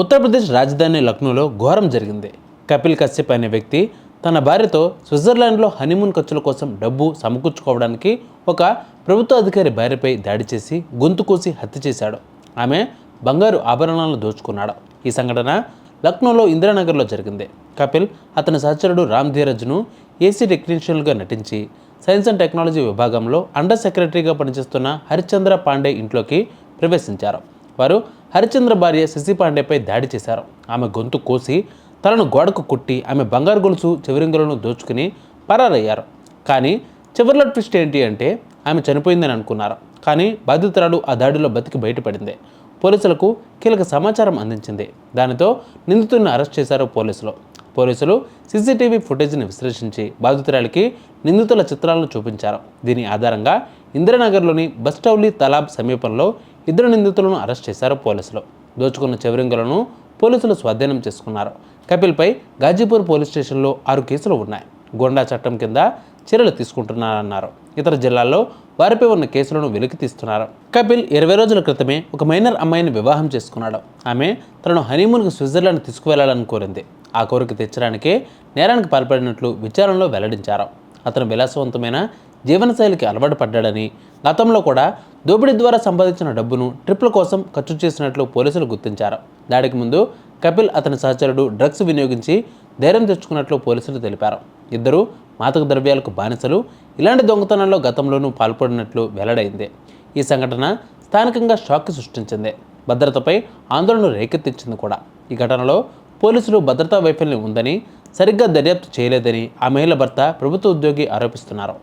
ఉత్తరప్రదేశ్ రాజధాని లక్నోలో ఘోరం జరిగింది. కపిల్ కశ్యప్ అనే వ్యక్తి తన భార్యతో స్విట్జర్లాండ్లో హనీమూన్ ఖర్చుల కోసం డబ్బు సమకూర్చుకోవడానికి ఒక ప్రభుత్వ అధికారి భార్యపై దాడి చేసి గొంతు కోసి హత్య చేశాడు. ఆమె బంగారు ఆభరణాలను దోచుకున్నాడు. ఈ సంఘటన లక్నోలో ఇందిరానగర్లో జరిగింది. కపిల్ అతని సహచరుడు రామ్ ధీరజ్ను ఏసీ టెక్నీషియన్గా నటించి సైన్స్ అండ్ టెక్నాలజీ విభాగంలో అండర్ సెక్రటరీగా పనిచేస్తున్న హరిశ్చంద్ర పాండే ఇంట్లోకి ప్రవేశించారు. వారు హరిచంద్ర భార్య శశి పాండేపై దాడి చేశారు. ఆమె గొంతు కోసి తలను గోడకు కుట్టి ఆమె బంగారు గొలుసు చెవిరింగులను దోచుకుని పరారయ్యారు. కానీ చివరిలో ట్విస్ట్ ఏంటి అంటే ఆమె చనిపోయిందని అనుకున్నారు. కానీ బాధితురాలు ఆ దాడిలో బతికి బయటపడింది. పోలీసులకు కీలక సమాచారం అందించింది. దానితో నిందితుడిని అరెస్ట్ చేశారు పోలీసులు. పోలీసులు సీసీటీవీ ఫుటేజ్ని విశ్లేషించి బాధితురాలికి నిందితుల చిత్రాలను చూపించారు. దీని ఆధారంగా ఇందిరానగర్లోని బస్టౌలీ తలాబ్ సమీపంలో ఇద్దరు నిందితులను అరెస్ట్ చేశారు పోలీసులు. దోచుకున్న చెవిరింగులను పోలీసులు స్వాధీనం చేసుకున్నారు. కపిల్పై గాజీపూర్ పోలీస్ స్టేషన్లో ఆరు కేసులు ఉన్నాయి. గోండా చట్టం కింద చర్యలు తీసుకుంటున్నారన్నారు. ఇతర జిల్లాల్లో వారిపై ఉన్న కేసులను వెలికి తీస్తున్నారు. కపిల్ ఇరవై రోజుల క్రితమే ఒక మైనర్ అమ్మాయిని వివాహం చేసుకున్నాడు. ఆమె తనను హనీమూన్కు స్విట్జర్లాండ్ తీసుకువెళ్ళాలని కోరింది. ఆ కోరిక తెచ్చడానికే నేరానికి పాల్పడినట్లు విచారణలో వెల్లడించారు. అతను విలాసవంతమైన జీవనశైలికి అలవాటు పడ్డాడని గతంలో కూడా దోపిడీ ద్వారా సంపాదించిన డబ్బును ట్రిప్ల కోసం ఖర్చు చేసినట్లు పోలీసులు గుర్తించారు. దాడికి ముందు కపిల్ అతని సహచరుడు డ్రగ్స్ వినియోగించి ధైర్యం తెచ్చుకున్నట్లు పోలీసులు తెలిపారు. ఇద్దరు మాదక ద్రవ్యాలకు బానిసలు. ఇలాంటి దొంగతనాల్లో గతంలోనూ పాల్పడినట్లు వెల్లడైంది. ఈ సంఘటన స్థానికంగా షాక్ సృష్టించింది. భద్రతపై ఆందోళన రేకెత్తించింది కూడా. ఈ ఘటనలో పోలీసులు భద్రతా వైఫల్యం ఉందని సరిగ్గా దర్యాప్తు చేయలేదని ఆ మహిళ భర్త ప్రభుత్వ ఉద్యోగి ఆరోపిస్తున్నారు.